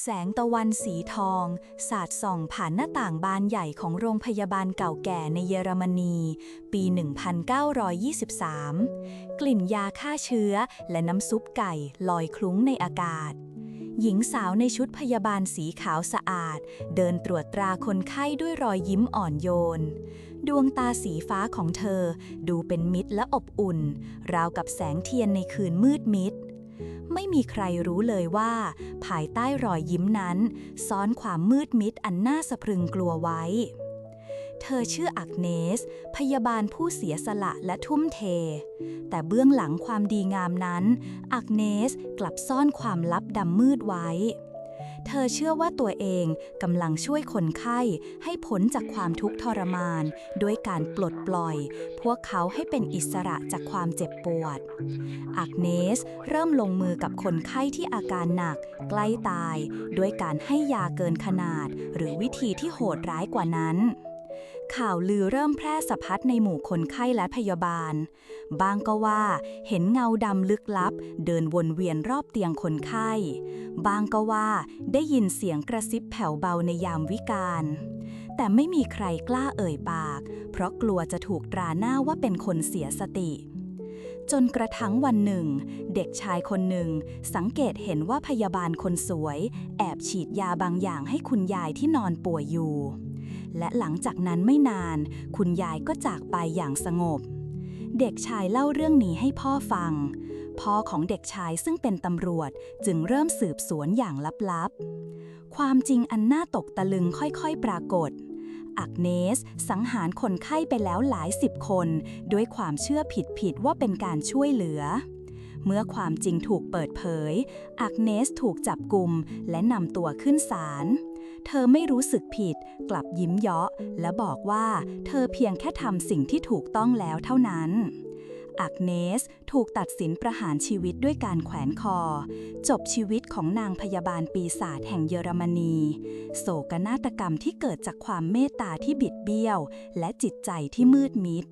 แสงตะวันสีทอง สาดส่องผ่านหน้าต่างบานใหญ่ของโรงพยาบาลเก่าแก่ในเยอรมนี ปี 1923 กลิ่นยาฆ่าเชื้อและน้ำซุปไก่ลอยคลุ้งในอากาศ หญิงสาวในชุดพยาบาลสีขาวสะอาด เดินตรวจตราคนไข้ด้วยรอยยิ้มอ่อนโยน ดวงตาสีฟ้าของเธอดูเป็นมิตรและอบอุ่น ราวกับแสงเทียนในคืนมืดมิด ไม่มีใครรู้เลยว่า ภายใต้รอยยิ้มนั้นซ่อนความมืดมิดอันน่าสะพรึงกลัวไว้ เธอชื่ออักเนส พยาบาลผู้เสียสละและทุ่มเท แต่เบื้องหลังความดีงามนั้น อักเนสกลับซ่อนความลับดำมืดไว้ เธอเชื่อว่าตัวเองกำลังช่วยคนไข้ให้พ้นจากความทุกข์ทรมาน ด้วยการปลดปล่อย พวกเขาให้เป็นอิสระจากความเจ็บปวด อักเนสเริ่มลงมือกับคนไข้ที่อาการหนัก ใกล้ตาย ด้วยการให้ยาเกินขนาด หรือวิธีที่โหดร้ายกว่านั้น ข่าวลือเริ่มแพร่สะพัดในหมู่คนไข้และพยาบาล บางก็ว่าเห็นเงาดำลึกลับ เดินวนเวียนรอบเตียงคนไข้ บางก็ว่าได้ยินเสียงกระซิบแผ่วเบาในยามวิกาล แต่ไม่มีใครกล้าเอ่ยปาก เพราะกลัวจะถูกตราหน้าว่าเป็นคนเสียสติจนกระทั่งวันหนึ่ง เด็กชายคนหนึ่ง สังเกตเห็นว่าพยาบาลคนสวย แอบฉีดยาบางอย่างให้คุณยายที่นอนป่วยอยู่ และหลังจากนั้นไม่นาน คุณยายก็จากไปอย่างสงบ เด็กชายเล่าเรื่องนี้ให้พ่อฟัง พ่อของเด็กชายซึ่งเป็นตำรวจจึงเริ่มสืบสวนอย่างลับๆ ความจริงอันน่าตกตะลึงค่อยๆ ปรากฏอักเนส สังหารคนไข้ไปแล้วหลายสิบคน ด้วยความเชื่อผิดๆว่าเป็นการช่วยเหลือ เมื่อความจริงถูกเปิดเผย อักเนสถูกจับกลุ่มและนำตัวขึ้นศาล เธอไม่รู้สึกผิด กลับยิ้มเยาะ และบอกว่าเธอเพียงแค่ทำสิ่งที่ถูกต้องแล้วเท่านั้นอักเนสถูกตัดสินประหารชีวิตด้วยการแขวนคอ จบชีวิตของนางพยาบาลปีศาจแห่งเยอรมนี โศกนาฏกรรมที่เกิดจากความเมตตาที่บิดเบี้ยว และจิตใจที่มืดมิด